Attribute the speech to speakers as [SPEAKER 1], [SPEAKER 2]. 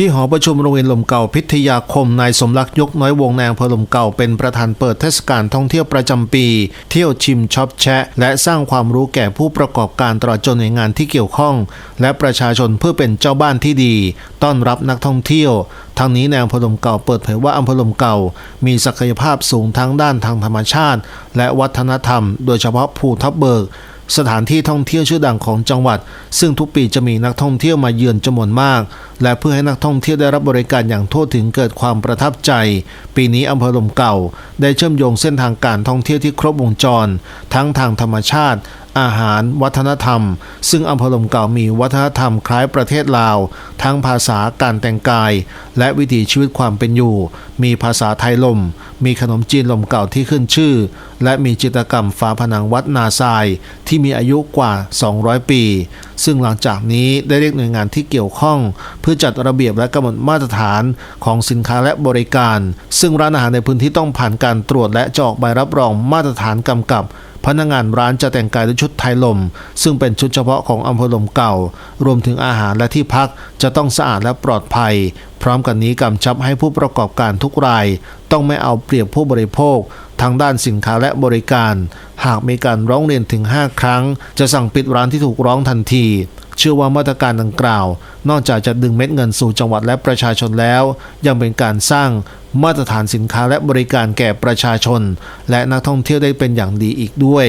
[SPEAKER 1] ที่หอประชุมโรงเรียนลมเก่าพิทยาคมนายสมรักยกน้อยวงแนงพลมเก่าเป็นประธานเปิดเทศกาลท่องเที่ยวประจำปี เที่ยวชิมช็อปแชะ และสร้างความรู้แก่ผู้ประกอบการตลอดจนหน่วยงานที่เกี่ยวข้อง และประชาชนเพื่อเป็นเจ้าบ้านที่ดี ต้อนรับนักท่องเที่ยวทางนี้แนวพลมเก่าเปิดเผยว่าอำเภอลมเก่า มีศักยภาพสูงทั้งด้านทางธรรมชาติ และวัฒนธรรม โดยเฉพาะภูทับเบิก สถานที่ท่องเที่ยวชื่อดังของจังหวัด ซึ่งทุกปีจะมีนักท่องเที่ยวมาเยือนจำนวนมาก และเพื่อให้นักท่องเที่ยวได้รับบริการอย่างทั่วถึงเกิดความประทับใจ ปีนี้อำเภอลมเก่า ได้เชื่อมโยงเส้นทางการท่องเที่ยวที่ครบวงจร ทั้งทางธรรมชาติอาหาร วัฒนธรรม ซึ่งอำเภอลมเก่ามีวัฒนธรรมคล้ายประเทศลาว ทั้งภาษาการแต่งกาย และวิถีชีวิตความเป็นอยู่ มีภาษาไทยลม มีขนมจีนลมเก่าที่ขึ้นชื่อ และมีจิตรกรรมฝาผนังวัดนาทราย ที่มีอายุกว่า 200 ปี ซึ่งหลังจากนี้ได้เรียกหน่วยงานที่เกี่ยวข้อง เพื่อจัดระเบียบและกำหนดมาตรฐานของสินค้าและบริการ ซึ่งร้านอาหารในพื้นที่ต้องผ่านการตรวจและจะออกใบรับรองมาตรฐานกำกับ พนักงานร้านจะแต่งกายด้วยชุดไทยลม ซึ่งเป็นชุดเฉพาะของอำเภอลมเก่า รวมถึงอาหารและที่พักจะต้องสะอาดและปลอดภัย พร้อมกันนี้กำชับให้ผู้ประกอบการทุกราย ต้องไม่เอาเปรียบผู้บริโภค ทางด้านสินค้าและบริการ หากมีการร้องเรียนถึง 5 ครั้ง จะสั่งปิดร้านที่ถูกร้องทันทีเชื่อว่ามาตรการดังกล่าว นอกจากจะดึงเม็ดเงินสู่จังหวัดและประชาชนแล้ว ยังเป็นการสร้าง มาตรฐานสินค้าและบริการแก่ประชาชน และนักท่องเที่ยวได้เป็นอย่างดีอีกด้วย